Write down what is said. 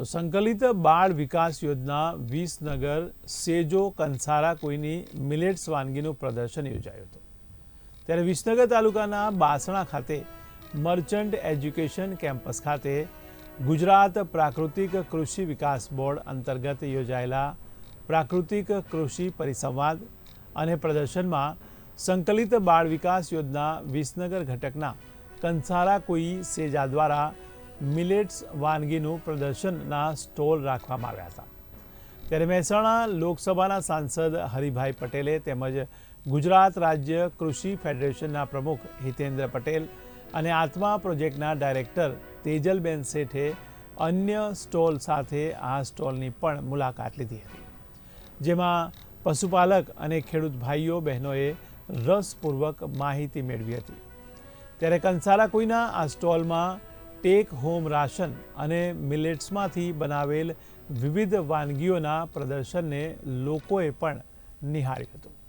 તો સંકલિત બાળ વિકાસ યોજના વિસનગર સેજો કંસારા કોઈની મિલેટ્સ વાનગીનું પ્રદર્શન યોજાયું હતું. ત્યારે વિસનગર તાલુકાના બાસણા ખાતે મર્ચન્ટ એજ્યુકેશન કેમ્પસ ખાતે ગુજરાત પ્રાકૃતિક કૃષિ વિકાસ બોર્ડ અંતર્ગત યોજાયેલા પ્રાકૃતિક કૃષિ પરિસંવાદ અને પ્રદર્શનમાં સંકલિત બાળ વિકાસ યોજના વિસનગર ઘટકના કંસારા કોઈ સેજા દ્વારા મિલેટ્સ વાનગીનું પ્રદર્શનના સ્ટોલ રાખવામાં આવ્યા હતા. ત્યારે મહેસાણા લોકસભાના સાંસદ હરિભાઈ પટેલે તેમજ ગુજરાત રાજ્ય કૃષિ ફેડરેશનના પ્રમુખ હિતેન્દ્ર પટેલ અને આત્મા પ્રોજેક્ટના ડાયરેક્ટર તેજલબેન શેઠે અન્ય સ્ટોલ સાથે આ સ્ટોલની પણ મુલાકાત લીધી હતી. જેમાં પશુપાલક અને ખેડૂત ભાઈઓ બહેનોએ રસપૂર્વક માહિતી મેળવી હતી. ત્યારે કંસારા કોઈના આ સ્ટોલમાં ટેક હોમ રાશન અને મિલેટ્સમાંથી બનાવેલ વિવિધ વાનગીઓના પ્રદર્શનને લોકોએ પણ નિહાળ્યું હતું.